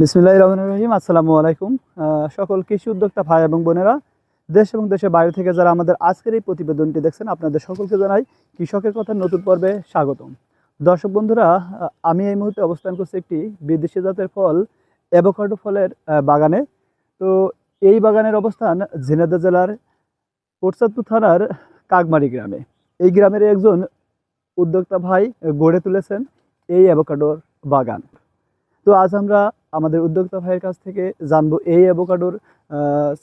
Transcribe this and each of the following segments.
বিসমিল্লাহ রহমান রহিম, আসসালামু আলাইকুম। সকল কৃষি উদ্যোক্তা ভাই এবং বোনেরা, দেশ এবং দেশের বাইরে থেকে যারা আমাদের আজকের এই প্রতিবেদনটি দেখছেন, আপনাদের সকলকে জানাই কৃষকের কথা নতুন পর্বে স্বাগতম। দর্শক বন্ধুরা আমি এই মুহূর্তে অবস্থান করছি একটি বিদেশি জাতের ফল, অ্যাভোকাডো ফলের বাগানে। তো এই বাগানের অবস্থান ঝিনাইদহ জেলার কোটসাদপুর থানার কাকমারি গ্রামে। এই গ্রামের একজন উদ্যোক্তা ভাই গড়ে তুলেছেন এই অ্যাভোকাডোর বাগান। তো আজ আমরা আমাদের উদ্যোক্তা ভাইয়ের কাছ থেকে জানব এই অ্যাভোকাডোর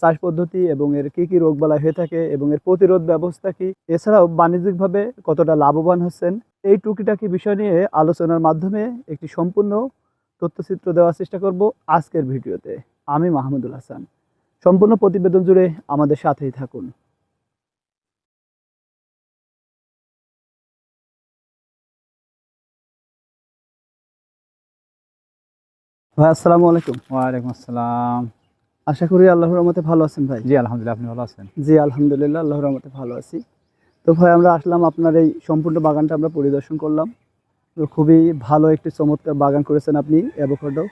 চাষ পদ্ধতি এবং এর কী কি রোগবালাই হয়ে থাকে এবং এর প্রতিরোধ ব্যবস্থা কি। এছাড়াও বাণিজ্যিকভাবে কতটা লাভবান হচ্ছেন এই টুকিটাকি বিষয় নিয়ে আলোচনার মাধ্যমে একটি সম্পূর্ণ তথ্যচিত্র দেওয়ার চেষ্টা করব আজকের ভিডিওতে। আমি মাহমুদুল হাসান। সম্পূর্ণ প্রতিবেদন জুড়ে আমাদের সাথেই থাকুন। ভাই আসসালামু আলাইকুম। ওয়ালাইকুম আসসালাম। আশা করি আল্লাহর রহমতে ভালো আছেন ভাই। জি আলহামদুলিল্লাহ আপনি ভালো আছেন? জি আলহামদুলিল্লাহ আল্লাহর রহমতে ভালো আছি। তো ভাই আমরা আসলাম আপনার এই সম্পূর্ণ বাগানটা আমরা পরিদর্শন করলাম। তো খুবই ভালো একটি চমৎকার বাগান করেছেন আপনি অ্যাভোকাডো।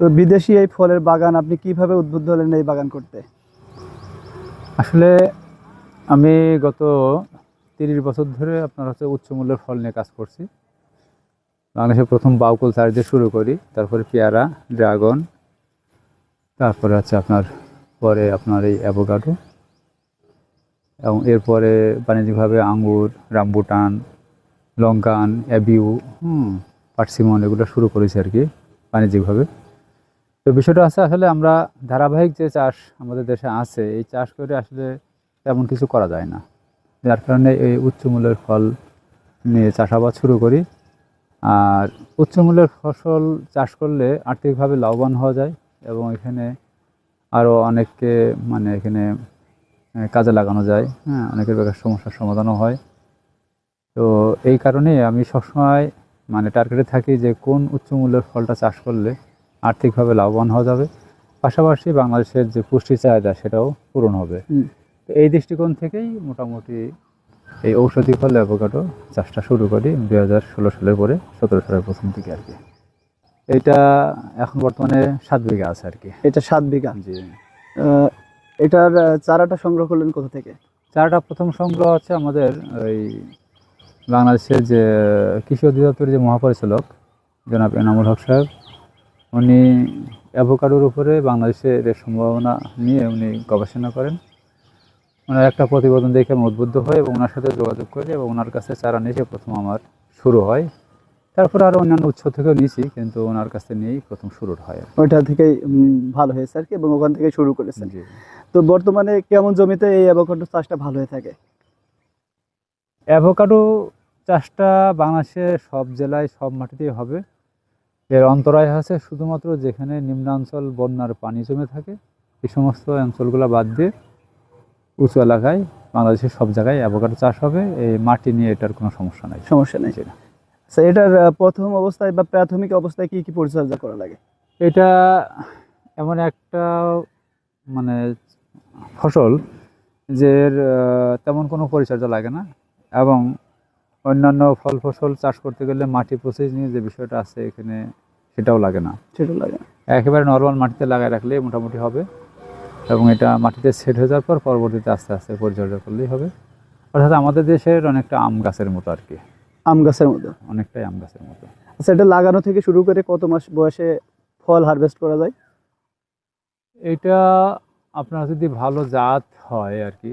তো বিদেশি এই ফলের বাগান আপনি কীভাবে উদ্বুদ্ধ হলেন এই বাগান করতে? আসলে আমি গত তিরিশ বছর ধরে আপনার হচ্ছে উচ্চ মূল্যের ফল নিয়ে কাজ করছি। বাংলাদেশে প্রথম বাউকুল চাষ দিয়ে শুরু করি, তারপরে পেয়ারা, ড্রাগন, তারপরে হচ্ছে আপনার, পরে আপনার এই অ্যাভোকাডো এবং এরপরে বাণিজ্যিকভাবে আঙ্গুর, রামবুটান, লঙ্কান, অ্যাবিউ, হুম, পার্সিমন, এগুলো শুরু করেছি আর কি বাণিজ্যিকভাবে। তো বিষয়টা আছে আসলে আমরা ধারাবাহিক যে চাষ আমাদের দেশে আছে, এই চাষ করে আসলে তেমন কিছু করা যায় না। যার কারণে এই উচ্চ মূল্যের ফল নিয়ে চাষাবাদ শুরু করি। আর উচ্চ মূল্যের ফসল চাষ করলে আর্থিকভাবে লাভবান হওয়া যায় এবং এখানে আরও অনেককে মানে এখানে কাজে লাগানো যায়। হ্যাঁ অনেকের বেকার সমস্যার সমাধানও হয়। তো এই কারণে আমি সবসময় মানে টার্গেটে থাকি যে কোন উচ্চ মূল্যের ফলটা চাষ করলে আর্থিকভাবে লাভবান হওয়া যাবে। পাশাপাশি বাংলাদেশের যে পুষ্টি চাহিদা সেটাও পূরণ হবে। তো এই দৃষ্টিকোণ থেকেই মোটামুটি এই ঔষধি ফল অ্যাভোকাডো চাষটা শুরু করি দুই হাজার ষোলো সালের পরে সতেরো সালের প্রথম থেকে আর কি। এটা এখন বর্তমানে সাত বিঘা আছে আর কি। এটা সাত বিঘা? জি। এটার চারাটা সংগ্রহ করলেন কোথা থেকে? চারাটা প্রথম সংগ্রহ হচ্ছে আমাদের ওই বাংলাদেশের যে কৃষি অধিদপ্তরের যে মহাপরিচালক জনাব এনামুল হক সাহেব। উনি অ্যাভোকাডোর উপরে বাংলাদেশের এর সম্ভাবনা নিয়ে উনি গবেষণা করেন। ওনার একটা প্রতিবেদন দেখে আমি উদ্বুদ্ধ হই এবং ওনার সাথে যোগাযোগ করি এবং ওনার কাছে চারা নিয়ে প্রথম আমার শুরু হয়। তারপরে আরও অন্যান্য উৎস থেকেও নিয়েছি কিন্তু ওনার কাছে নিয়েই প্রথম শুরু হয়। ওইটা থেকেই ভালো হয়েছে আর কি এবং ওখান থেকে শুরু করেছেন। জি। তো বর্তমানে কেমন জমিতে এই অ্যাভোকাডো চাষটা ভালো হয়ে থাকে? অ্যাভোকাডো চাষটা বাংলাদেশের সব জেলায় সব মাটিতেই হবে। এর অন্তরায় আছে শুধুমাত্র যেখানে নিম্নাঞ্চল বন্যার পানি জমে থাকে এই সমস্ত অঞ্চলগুলো বাদ দিয়ে। উঁচু এলাকায় বাংলাদেশের সব জায়গায় অ্যাভোকাডো চাষ হবে। এই মাটি নিয়ে এটার কোনো সমস্যা নাই। সমস্যা নেই। সেটা। আচ্ছা এটার প্রথম অবস্থায় বা প্রাথমিক অবস্থায় কি কি পরিচর্যা করা লাগে? এটা এমন একটা মানে ফসল যে তেমন কোনো পরিচর্যা লাগে না এবং অন্যান্য ফল ফসল চাষ করতে গেলে মাটি প্রসেস নিয়ে যে বিষয়টা আছে এখানে সেটাও লাগে না। সেটাও লাগে না। একেবারে নর্মাল মাটিতে লাগায় রাখলে মোটামুটি হবে। এবং এটা মাটিতে সেট হয়ে যাওয়ার পর পরবর্তীতে আস্তে আস্তে পরিচর্যা করলেই হবে। অর্থাৎ আমাদের দেশের অনেকটা আম গাছের মতো আর কি। আম গাছের মতো? অনেকটাই আম গাছের মতো। আচ্ছা এটা লাগানো থেকে শুরু করে কত মাস বয়সে ফল হারভেস্ট করা যায়? এটা আপনার যদি ভালো জাত হয় আর কি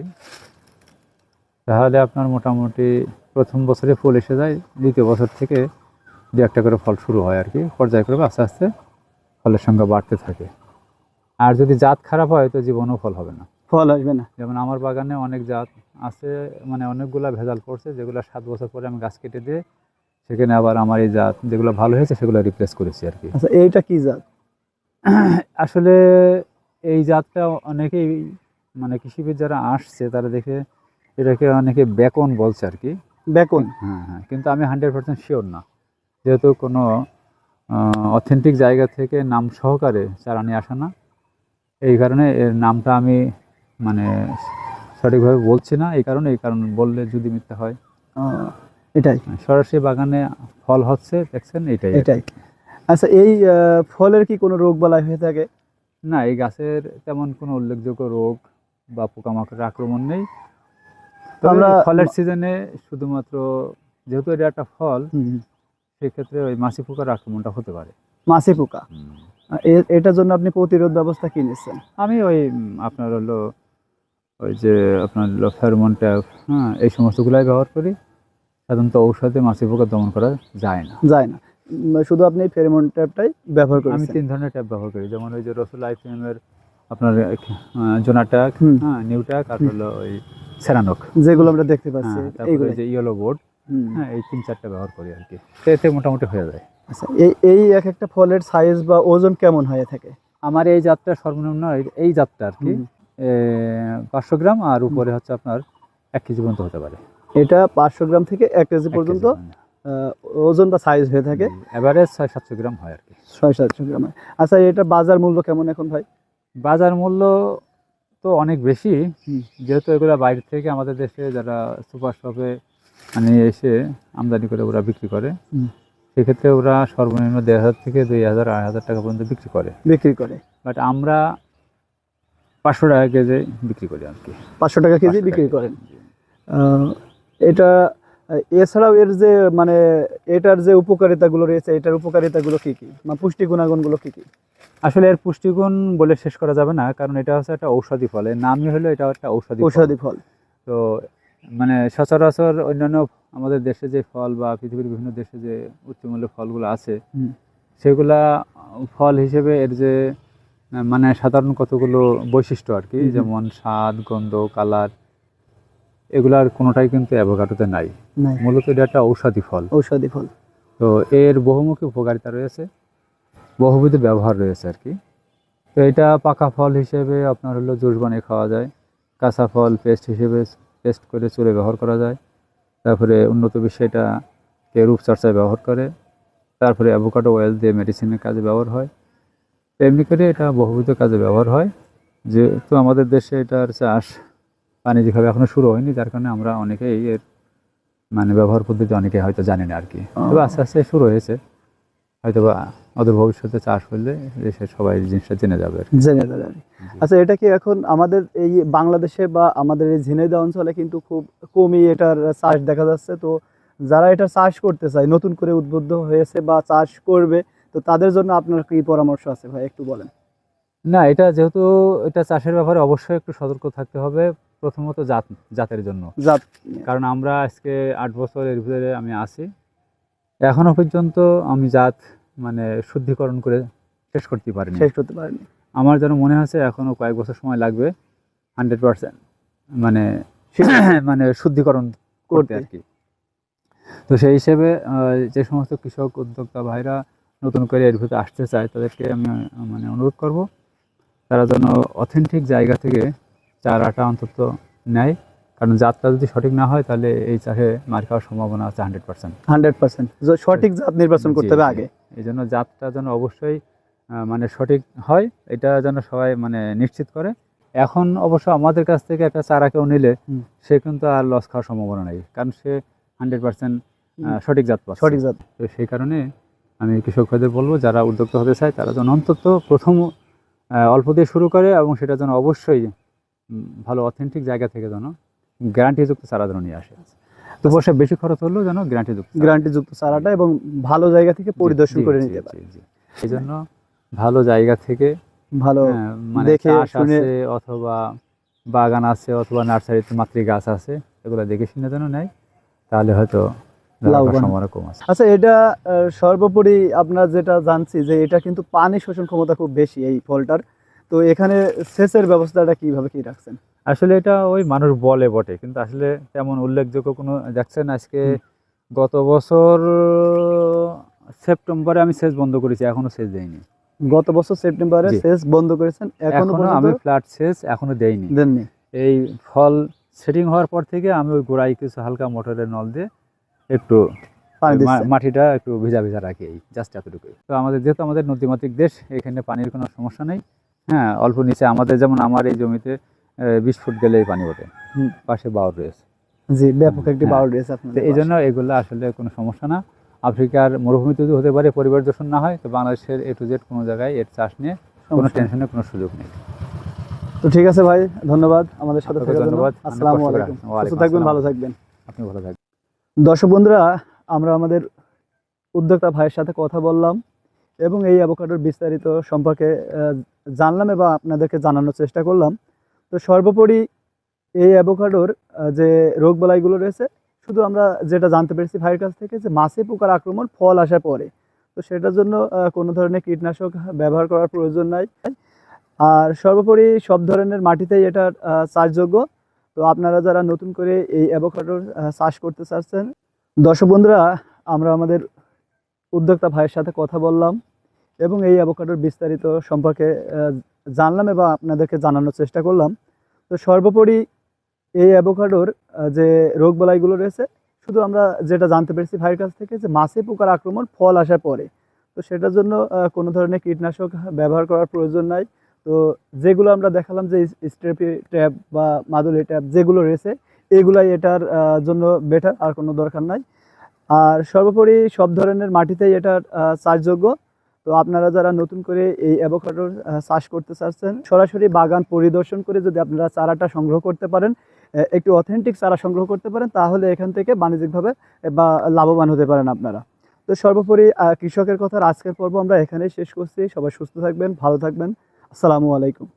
তাহলে আপনার মোটামুটি প্রথম বছরে ফুল এসে যায় দ্বিতীয় বছর থেকে দু একটা করে ফল শুরু হয় আর কি। পর্যায়ক্রমে আস্তে আস্তে ফলের সংখ্যা বাড়তে থাকে। আর যদি জাত খারাপ হয় তো জীবনও ফল হবে না। ফল আসবে না। যেমন আমার বাগানে অনেক জাত আছে মানে অনেকগুলা ভেজাল পড়ছে যেগুলো সাত বছর পরে আমি গাছ কেটে দিয়ে সেখানে আবার আমার এই জাত যেগুলো ভালো হয়েছে সেগুলো রিপ্লেস করেছি আর কি। আচ্ছা এইটা কি জাত? আসলে এই জাতটা অনেকেই মানে কৃষিবিদ যারা আসছে তারা দেখে এটাকে অনেকে বেকন বলছে আর কি। বেকন হ্যাঁ হ্যাঁ কিন্তু আমি হান্ড্রেড পার্সেন্ট শিওর না। যেহেতু কোনো অথেন্টিক জায়গা থেকে নাম সহকারে চারা নিয়ে আসা না এই কারণে এর নামটা আমি মানে সঠিকভাবে বলছি না এই কারণে এই কারণ বললে যদি মিথ্যা হয়। এটাই। সরাসরি বাগানে ফল হচ্ছে দেখছেন এটাই। এটাই। আচ্ছা এই ফলের কি কোনো রোগ বালাই হয়ে থাকে? না এই গাছের তেমন কোনো উল্লেখযোগ্য রোগ বা পোকামাকড়ের আক্রমণ নেই। তো আমরা- ফলের সিজনে শুধুমাত্র যেহেতু এটা একটা ফল সেক্ষেত্রে ওই মাছি পোকার আক্রমণটা হতে পারে। মাছি পোকা এটার জন্য আপনি প্রতিরোধ ব্যবস্থা কি নিচ্ছেন? আমি ওই আপনার হলো ওই যে আপনার হলো ফেরোমন ট্যাপ হ্যাঁ এই সমস্তগুলাই ব্যবহার করি। সাধারণত ঔষধে মাছি পোকা দমন করা যায় না। যায় না। শুধু আপনি ফেরোমন ট্যাপটাই ব্যবহার করি আমি তিন ধরনের ট্যাপ ব্যবহার করি। যেমন ওই যে রসুল আইফিএম এর আপনার জোনাটাক। হ্যাঁ নিউটাক আর হলো ওই সেরানক। যেগুলো আমরা দেখতে পাচ্ছি হ্যাঁ তারপরে এইগুলো যে ইয়েলো বোর্ড। হ্যাঁ এই তিন চারটা ব্যবহার করি আর কি। এতে মোটামুটি হয়ে যায়। আচ্ছা এই এই এক একটা ফলের সাইজ বা ওজন কেমন হয়ে থাকে? আমার এই জাতটা সর্বনিম্ন এই- জাতটা আর কি। পাঁচশো গ্রাম আর উপরে হচ্ছে আপনার এক কেজি পর্যন্ত হতে পারে। এটা পাঁচশো গ্রাম থেকে এক কেজি পর্যন্ত ওজন বা সাইজ হয়ে থাকে? এভারেজ ছয় সাতশো গ্রাম হয় আর কি। ছয় সাতশো গ্রাম হয়। আচ্ছা এটা বাজার মূল্য কেমন এখন ভাই? বাজার মূল্য তো অনেক বেশি। যেহেতু এগুলো বাইরে থেকে আমাদের দেশে যারা সুপার শপে মানে এসে আমদানি করে ওরা বিক্রি করে। সেক্ষেত্রে ওরা সর্বনিম্ন দেড় হাজার থেকে দুই হাজার আড়াই হাজার টাকা পর্যন্ত বিক্রি করে। বিক্রি করে। বাট আমরা পাঁচশো টাকা কেজি বিক্রি করি আর কি। পাঁচশো টাকা কেজি বিক্রি। করেন। এটা এছাড়াও এর যে মানে এটার যে উপকারিতাগুলো রয়েছে এটার উপকারিতাগুলো কি কি? মানে পুষ্টি গুণাগুণগুলো কি কি? আসলে এর পুষ্টিগুণ বলে শেষ করা যাবে না কারণ এটা হচ্ছে একটা ঔষধি ফল। এর নামই হলো এটা একটা ঔষধি ঔষধি ফল। তো মানে সচরাচর অন্যান্য আমাদের দেশে যে ফল বা পৃথিবীর বিভিন্ন দেশে যে উচ্চমূল্যের ফলগুলো আছে সেগুলা ফল হিসেবে এর যে মানে সাধারণ কতগুলো বৈশিষ্ট্য আর কি। যেমন স্বাদ গন্ধ কালার এগুলার কোনোটাই কিন্তু অ্যাভোকাডোতে নাই। নাই। মূলত এটা একটা ঔষধি ফল। ঔষধি ফল। তো এর বহুমুখী উপকারিতা রয়েছে বহুবিধ ব্যবহার রয়েছে আর কি। তো এটা পাকা ফল হিসেবে আপনার হলো জুস বানিয়ে খাওয়া যায় কাঁচা ফল পেস্ট হিসেবে পেস্ট করে চুলে ব্যবহার করা যায়। তারপরে উন্নত বিশ্বে এটাকে রূপচর্চায় ব্যবহার করে। তারপরে অ্যাভোকাডো অয়েল দিয়ে মেডিসিনের কাজে ব্যবহার হয়। এমনি করে এটা বহুবিধ কাজে ব্যবহার হয়। যেহেতু আমাদের দেশে এটার চাষ বাণিজ্যিকভাবে এখনও শুরু হয়নি যার কারণে আমরা অনেকেই এর মানে ব্যবহার পদ্ধতি অনেকে হয়তো জানি না আর কি। তবে আস্তে আস্তে শুরু হয়েছে। হয়তো বা অদূর ভবিষ্যতে চাষ করলে দেশের সবাই জিনিসটা জেনে যাবে জেনে যাবে আচ্ছা এটা কি এখন আমাদের এই বাংলাদেশে বা আমাদের এই ঝিনাইদহ অঞ্চলে কিন্তু খুব কমই এটার চাষ দেখা যাচ্ছে? তো যারা এটা চাষ করতে চায় নতুন করে উদ্বুদ্ধ হয়েছে বা চাষ করবে তো তাদের জন্য আপনার কি পরামর্শ আছে ভাই একটু বলেন? না এটা যেহেতু এটা চাষের ব্যাপারে অবশ্যই একটু সতর্ক থাকতে হবে প্রথমত জাত জাতের জন্য। জাত কারণ আমরা আজকে আট বছর এর ভিতরে আমি আছি এখনও পর্যন্ত আমি জাত মানে শুদ্ধিকরণ করে শেষ করতে পারিনি। শেষ করতে পারেনি। আমার যেন মনে হচ্ছে এখনও কয়েক বছর সময় লাগবে হান্ড্রেড পার্সেন্ট মানে মানে শুদ্ধিকরণ করতে করতে। আর কি। তো সেই হিসেবে যে সমস্ত কৃষক উদ্যোক্তা ভাইরা নতুন করে এর ভিতরে আসতে চায় তাদেরকে আমি মানে অনুরোধ করব তারা যেন অথেন্টিক জায়গা থেকে চারাটা অন্তত নেয়। কারণ জাতটা যদি সঠিক না হয় তাহলে এই চাষে মার খাওয়ার সম্ভাবনা আছে হান্ড্রেড পার্সেন্ট হান্ড্রেড পার্সেন্ট সঠিক জাত নির্বাচন করতে হবে আগে। এই জন্য জাতটা যেন অবশ্যই মানে সঠিক হয় এটা যেন সবাই মানে নিশ্চিত করে। এখন অবশ্য আমাদের কাছ থেকে একটা চারা কেউ নিলে সে কিন্তু আর লস খাওয়ার সম্ভাবনা নেই কারণ সে হান্ড্রেড পার্সেন্ট সঠিক জাত সঠিক জাত। তো সেই কারণে আমি কৃষক ভাইদের বলব যারা উদ্যোক্তা হতে চায় তারা যেন অন্তত প্রথম অল্প দিয়ে শুরু করে এবং সেটা যেন অবশ্যই ভালো অথেন্টিক জায়গা থেকে যেন গ্যারান্টিযুক্ত চারা যেন নিয়ে আসে। তো অবশ্যই বেশি খরচ হলেও যেন গ্যারান্টিযুক্ত চারা। গ্যারান্টি যুক্ত চারাটা এবং ভালো জায়গা থেকে পরিদর্শন করে নিতে পারে। এই জন্য ভালো জায়গা থেকে ভালো হ্যাঁ, মানে দেখে শুনে- অথবা বাগান আছে অথবা নার্সারিতে মাতৃ গাছ আছে এগুলো দেখে শুনে যেন নেয় তাহলে হয়তো আচ্ছা এটা সর্বোপরি আপনার যেটা জানছি যে এটা কিন্তু পানি শোষণ ক্ষমতা খুব বেশি এই ফলটার। তো এখানে সেচের ব্যবস্থাটা কীভাবে কি রাখছেন? আসলে এটা ওই মানুষ বলে বটে কিন্তু আসলে তেমন উল্লেখযোগ্য কোনো দেখছেন আজকে গত বছর সেপ্টেম্বরে আমি সেচ বন্ধ করেছি এখনও সেচ দেইনি। গত বছর সেপ্টেম্বরে। সেচ বন্ধ করেছেন এখনও আমি ফ্ল্যাট সেচ এখনও দেইনি। দেননি? এই ফল সেটিং হওয়ার পর থেকে আমি ওই গোড়ায় কিছু হালকা মোটরের নল দিয়ে একটু মাটিটা একটু ভিজা ভিজা রাখি জাস্ট এতটুকুই। তো আমাদের যেহেতু আমাদের নদীমাতৃক দেশ এখানে পানির কোনো সমস্যা নেই। হ্যাঁ অল্প নিচে আমাদের যেমন আমার এই জমিতে বিশ ফুট গেলেই পানি ওঠে। পাশে বাউর রয়েছে। জি ব্যাপক একটি হ্যাঁ। বাউল রয়েছে আপনাদের এই জন্য এগুলো আসলে কোনো সমস্যা না। আফ্রিকার মরুভূমিতে যদি হতে পারে পরিবার দূষণ না হয় তো বাংলাদেশের এ টু জেড কোনো জায়গায় এর চাষ নিয়ে কোনো টেনশনের কোনো সুযোগ নেই। তো ঠিক আছে ভাই ধন্যবাদ আমাদের সাথে থাকার জন্য। আসসালামু আলাইকুম। সুস্থ থাকবেন ভালো থাকবেন। আপনি ভালো থাকবেন। দর্শক বন্ধুরা আমরা আমাদের উদ্যোক্তা ভাইয়ের সাথে কথা বললাম এবং এই অ্যাভোকাডোর বিস্তারিত সম্পর্কে জানলাম এবং আপনাদেরকে জানানোর চেষ্টা করলাম। তো সর্বোপরি এই অ্যাভোকাডোর যে রোগবালাইগুলো রয়েছে শুধু আমরা যেটা জানতে পেরেছি ভাইয়ের কাছ থেকে যে মাছে পোকার আক্রমণ ফল আসার পরে। তো সেটার জন্য কোনো ধরনের কীটনাশক ব্যবহার করার প্রয়োজন নাই। আর সর্বোপরি সব ধরনের মাটিতেই এটা আহ, চাষযোগ্য তো আপনারা যারা নতুন করে এই অ্যাভোকাডোর চাষ করতে চাচ্ছেন দর্শক বন্ধুরা আমরা আমাদের উদ্যোক্তা ভাইয়ের সাথে কথা বললাম। এবং এই অ্যাভোকাডোর বিস্তারিত সম্পর্কে জানলাম এবং আপনাদেরকে জানানোর চেষ্টা করলাম। তো সর্বোপরি এই অ্যাভোকাডোর যে রোগবালাইগুলো রয়েছে, শুধু আমরা যেটা জানতে পেরেছি ভাইয়ের কাছ থেকে যে মাছে পোকার আক্রমণ ফল আসার পরে। তো সেটার জন্য কোনো ধরনের কীটনাশক ব্যবহার করার প্রয়োজন নাই। তো যেগুলো আমরা দেখালাম যে স্ট্রেপি ট্যাব বা মাদুলি ট্যাব যেগুলো রয়েছে, এগুলাই এটার জন্য বেটার, আর কোনো দরকার নাই। আর সর্বোপরি সব ধরনের মাটিতেই এটার চাষযোগ্য তো আপনারা যারা নতুন করে এই অ্যাভোকাডোর চাষ করতে চাচ্ছেন, সরাসরি বাগান পরিদর্শন করে যদি আপনারা চারাটা সংগ্রহ করতে পারেন একটু অথেন্টিক চারা সংগ্রহ করতে পারেন, তাহলে এখান থেকে বাণিজ্যিকভাবে বা লাভবান হতে পারেন আপনারা। তো সর্বোপরি কৃষকের কথার আজকের পর্ব আমরা এখানেই শেষ করছি। সবাই সুস্থ থাকবেন, ভালো থাকবেন। আসসালামু আলাইকুম।